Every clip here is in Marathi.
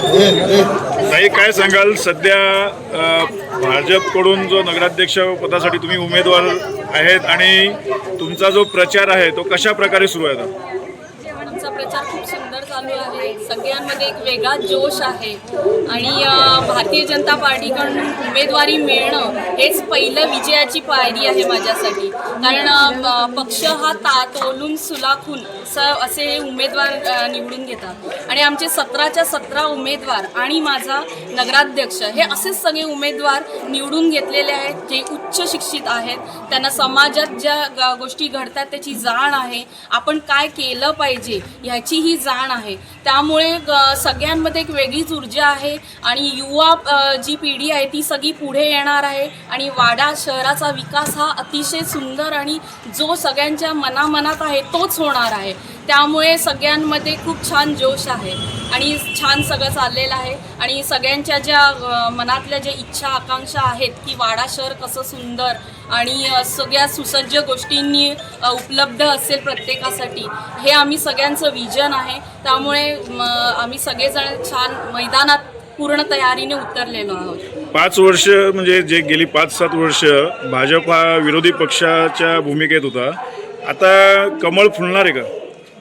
नाही काय सांगाल? सध्या भाजपकडून जो नगराध्यक्ष पदासाठी तुम्ही उमेदवार आहेत आणि तुमचा जो प्रचार आहे तो कशा प्रकारे सुरू आहे आता? आमचा प्रचार खूप सुंदर चालू आहे. सगळ्यांमध्ये एक वेगळा जोश आहे. आणि भारतीय जनता पार्टीकडून उमेदवारी मिळणं हेच पहिलं विजयाची पायरी आहे माझ्यासाठी. कारण पक्ष हा ता तोलून सुलाखून स असे उमेदवार निवडून घेतात. आणि आमचे सतराच्या सतरा उमेदवार आणि माझा नगराध्यक्ष हे असेच सगळे उमेदवार निवडून घेतलेले आहेत जे उच्च शिक्षित आहेत. त्यांना समाजात ज्या ग- गोष्टी घडतात त्याची जाण आहे. आपण काय केलं पाहिजे ह्याची ही जाण आहे. त्यामुळे ग- सगळ्यांमध्ये एक वेगळीच ऊर्जा आहे. आणि युवा जी पिढी आहे ती सगळी पुढे येणार आहे. आणि वाडा शहराचा विकास हा अतिशय सुंदर आणि जो सगळ्यांच्या मनामनात आहे तोच होणार आहे. त्यामुळे सगळ्यांमध्ये खूप छान जोश आहे आणि छान सगळं चाललेलं आहे. आणि सगळ्यांच्या ज्या मनातल्या ज्या इच्छा आकांक्षा आहेत की वाडा शहर कसं सुंदर आणि सगळ्या सुसज्ज गोष्टींनी उपलब्ध असेल प्रत्येकासाठी हे आम्ही सगळ्यांचं विजन आहे. त्यामुळे म, आम्ही सगळेजण छान मैदानात पूर्ण तयारीने उतरलेलो आहोत. पाच वर्ष म्हणजे जे गेली पाच सात वर्ष भाजप हा विरोधी पक्षाच्या भूमिकेत होता. आता कमळ फुलणार आहे का?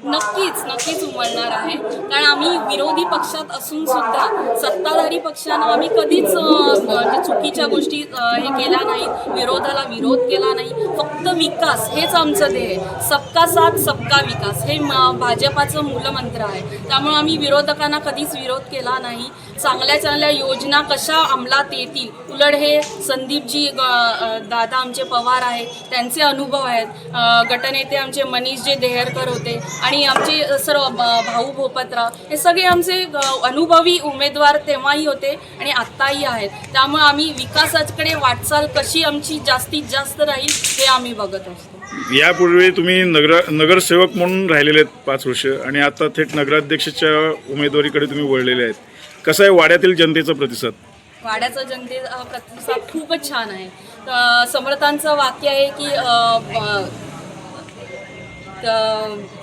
नक्कीच नक्कीच उमलणार आहे. कारण आम्ही विरोधी पक्षात असून सुद्धा सत्ताधारी पक्षानं आम्ही कधीच म्हणजे चुकीच्या गोष्टी हे केल्या नाहीत विरोधाला विरोध केला नाही. फक्त विकास हेच आमचं ध्येय. सबका साथ सबका विकास. हे भाजपाचं मूलमंत्र आहे. त्यामुळे आम्ही विरोधकांना कधीच विरोध केला नाही. चांगल्या चांगल्या योजना कशा अंमलात येतील? उलट हे संदीपजी ग- दादा आमचे पवार आहेत. त्यांचे अनुभव आहेत. गटनेते आमचे मनीषजी देहरकर होते. आणि आमचे सर्व भाऊ भोपतराव हे सगळे आमचे अनुभवी उमेदवार तेव्हाही होते आणि आत्ताही आहेत. त्यामुळे आम्ही विकासाकडे वाटचाल कशी आमची जास्तीत जास्त राहील हे आम्ही बघत असतो. यापूर्वी तुम्ही नगर नगरसेवक म्हणून राहिलेले आहेत पाच वर्ष आणि आता थेट नगराध्यक्षाच्या उमेदवारीकडे तुम्ही वळलेले आहेत. कसं आहे वाड्यातील जनतेचा प्रतिसाद? वाड्याचा जनतेचा प्रतिसाद खूपच छान आहे. समर्थांचं वाक्य आहे की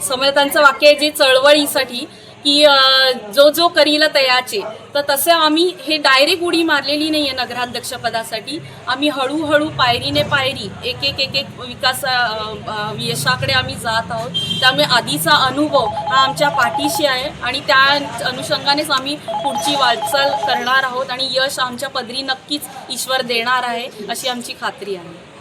समर्थांचं वाक्य आहे जे चळवळीसाठी की जो जो करील तयाचे तर तसं आम्ही हे डायरेक्ट उडी मारलेली नाही आहे नगराध्यक्षपदासाठी. आम्ही हळूहळू पायरीने पायरी एक एक एक एक विकास यशाकडे आम्ही जात आहोत. त्यामुळे आधीचा अनुभव हा आमच्या पाठीशी आहे आणि त्या अनुषंगानेच आम्ही पुढची वाटचाल करणार आहोत आणि यश आमच्या पदरी नक्कीच ईश्वर देणार आहे अशी आमची खात्री आहे.